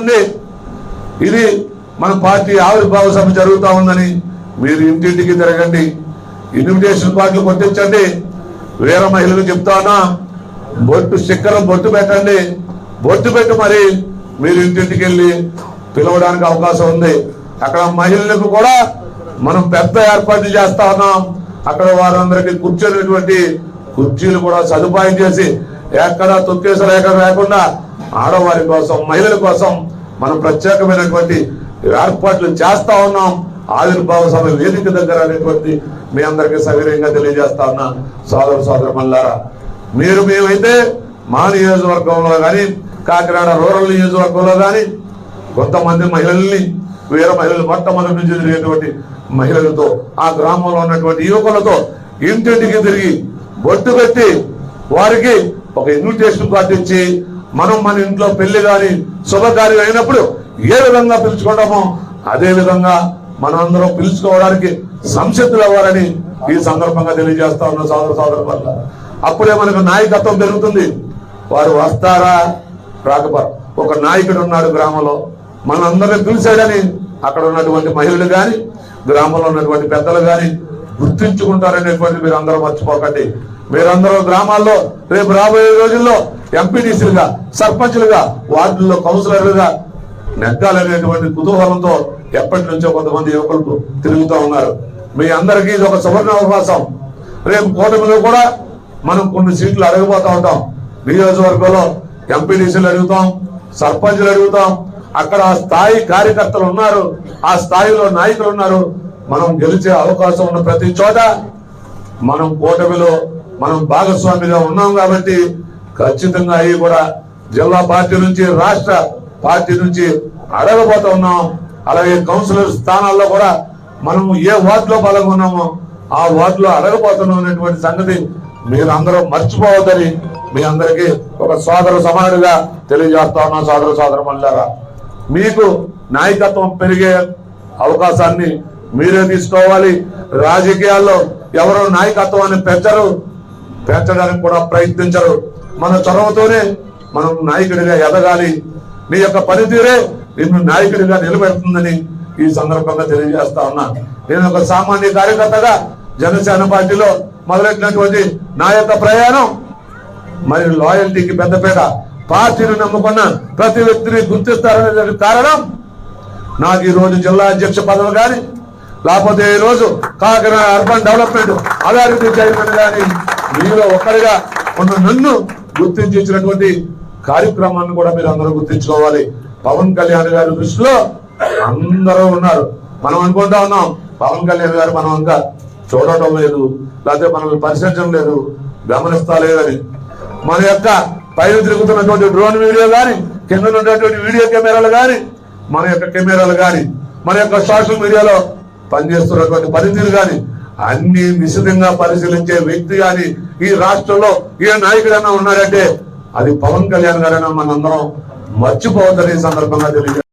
ఉంది. ఇది మన పార్టీ ఆవిర్భావ సభ జరుగుతా ఉందని మీరు ఇంటింటికి తిరగండి. ఇన్విటేషన్ కార్డులు కొట్టించండి. వేరే మహిళలు చెప్తానా బొట్టు శిక్కరం బొట్టు పెట్టండి. బొట్టు పెట్టి మరి మీరు ఇంటింటికి వెళ్ళి పిలవడానికి అవకాశం ఉంది. అక్కడ మహిళలకు కూడా మనం పెద్ద ఏర్పాట్లు చేస్తా ఉన్నాం. అక్కడ వారందరికీ కూర్చొనేటువంటి కుర్చీలు కూడా సదుపాయం చేసి ఎక్కడ తొక్కేస లేక లేకుండా ఆడవారి కోసం మహిళల కోసం మనం ప్రత్యేకమైనటువంటి ఏర్పాట్లు చేస్తా ఉన్నాం. ఆవిర్భావ సభ వేదిక దగ్గర అనేటువంటి మీ అందరికీ సవినయంగా తెలియజేస్తా ఉన్నా. సోదరు సోదరు మల్లారా మీరు మేమైతే మా నియోజకవర్గంలో కానీ కాకినాడ రూరల్ నియోజకవర్గంలో కానీ కొంతమంది మహిళల్ని వీర మహిళలు మొట్టమొదటి నుంచి తిరిగేటువంటి మహిళలతో ఆ గ్రామంలో ఉన్నటువంటి యువకులతో ఇంటింటికి తిరిగి బొట్టు పెట్టి వారికి ఒక ఇన్విటేషన్ కార్డు ఇచ్చి మనం మన ఇంట్లో పెళ్ళి కానీ శుభకార్యం అయినప్పుడు ఏ విధంగా పిలుచుకుంటామో అదే విధంగా మనందరం పిలుచుకోవడానికి సంసిద్ధులు అవ్వాలని ఈ సందర్భంగా తెలియజేస్తా ఉన్న సోదర సోదరు వల్ల అప్పుడే మనకు నాయకత్వం పెరుగుతుంది. వారు వస్తారా? రాకపో ఒక నాయకుడు ఉన్నాడు గ్రామంలో. మనందరిని పిలిచాడని అక్కడ ఉన్నటువంటి మహిళలు కానీ గ్రామంలో ఉన్నటువంటి పెద్దలు కానీ గుర్తించుకుంటారనేటువంటి మీరు అందరూ మర్చిపోకండి. మీరందరూ గ్రామాల్లో రేపు రాబోయే రోజుల్లో ఎంపీడీసీలుగా సర్పంచ్లుగా వార్డుల్లో కౌన్సిలర్లుగా నెగ్గాలనేటువంటి కుతూహలంతో ఎప్పటి నుంచో కొంతమంది యువకులు తిరుగుతూ ఉన్నారు. మీ అందరికీ ఇది ఒక సువర్ణ అవకాశం. రేపు కూటమిలో కూడా మనం కొన్ని సీట్లు అడగబోతా ఉంటాం. నియోజకవర్గంలో ఎంపీడీసీలు అడుగుతాం సర్పంచ్లు అడుగుతాం. అక్కడ ఆ స్థాయి కార్యకర్తలు ఉన్నారు ఆ స్థాయిలో నాయకులు ఉన్నారు. మనం గెలిచే అవకాశం ఉన్న ప్రతి చోట మనం కూటమిలో మనం భాగస్వామిగా ఉన్నాం కాబట్టి ఖచ్చితంగా అవి కూడా జిల్లా పార్టీ నుంచి రాష్ట్ర పార్టీ నుంచి అడగబోతా ఉన్నాం. అలాగే కౌన్సిలర్ స్థానాల్లో కూడా మనం ఏ వార్డులో పాల్గొన్నామో ఆ వార్డులో అడగబోతున్నాం అనేటువంటి సంగతి మీరు అందరూ మర్చిపోవద్దని మీ అందరికీ ఒక సోదర సమానుడిగా తెలియజేస్తా ఉన్నాం సోదర సోదర మళ్ళారా మీకు నాయకత్వం పెరిగే అవకాశాన్ని మీరే తీసుకోవాలి. రాజకీయాల్లో ఎవరు నాయకత్వాన్ని పెంచరు. పెంచడానికి కూడా ప్రయత్నించరు. మన చొరవతోనే మనం నాయకుడిగా ఎదగాలి. నీ యొక్క పనితీరే నిన్ను నాయకుడిగా నిలబెడుతుందని ఈ సందర్భంగా తెలియజేస్తా ఉన్నా. నేను ఒక సామాన్య కార్యకర్తగా జనసేన పార్టీలో మొదలెట్టినటువంటి నా యొక్క ప్రయాణం మరి లాయల్టీకి పెద్దపేట పార్టీని నమ్ముకున్న ప్రతి వ్యక్తిని గుర్తిస్తారనే కారణం నాకు ఈ రోజు జిల్లా అధ్యక్ష పదవి కానీ లేకపోతే ఈ రోజు Kakinada urban development authority chairman కానీ మీలో ఒక్కరిగా ఉన్న నన్ను గుర్తించి ఇచ్చినటువంటి కార్యక్రమాన్ని కూడా మీరు అందరూ గుర్తించుకోవాలి. పవన్ కళ్యాణ్ గారి దృష్టిలో అందరూ ఉన్నారు. మనం అనుకుంటా ఉన్నాం పవన్ కళ్యాణ్ గారు మనం ఇంకా చూడటం లేదు లేకపోతే మనల్ని పరిశీలించడం లేదు గమనిస్తా లేదని. మన యొక్క పైన తిరుగుతున్నటువంటి డ్రోన్ వీడియో గాని కింద ఉన్నటువంటి వీడియో కెమెరాలు గాని మన యొక్క కెమెరాలు గాని మన యొక్క సోషల్ మీడియాలో పనిచేస్తున్నటువంటి పనితీరు గాని అన్ని నిశితంగా పరిశీలించే వ్యక్తి అని ఈ రాష్ట్రంలో ఏ నాయకుడైనా ఉన్నాడంటే అది పవన్ కళ్యాణ్ గారైనా మనందరం మర్చిపోవద్దని ఈ సందర్భంగా తెలియజేస్తారు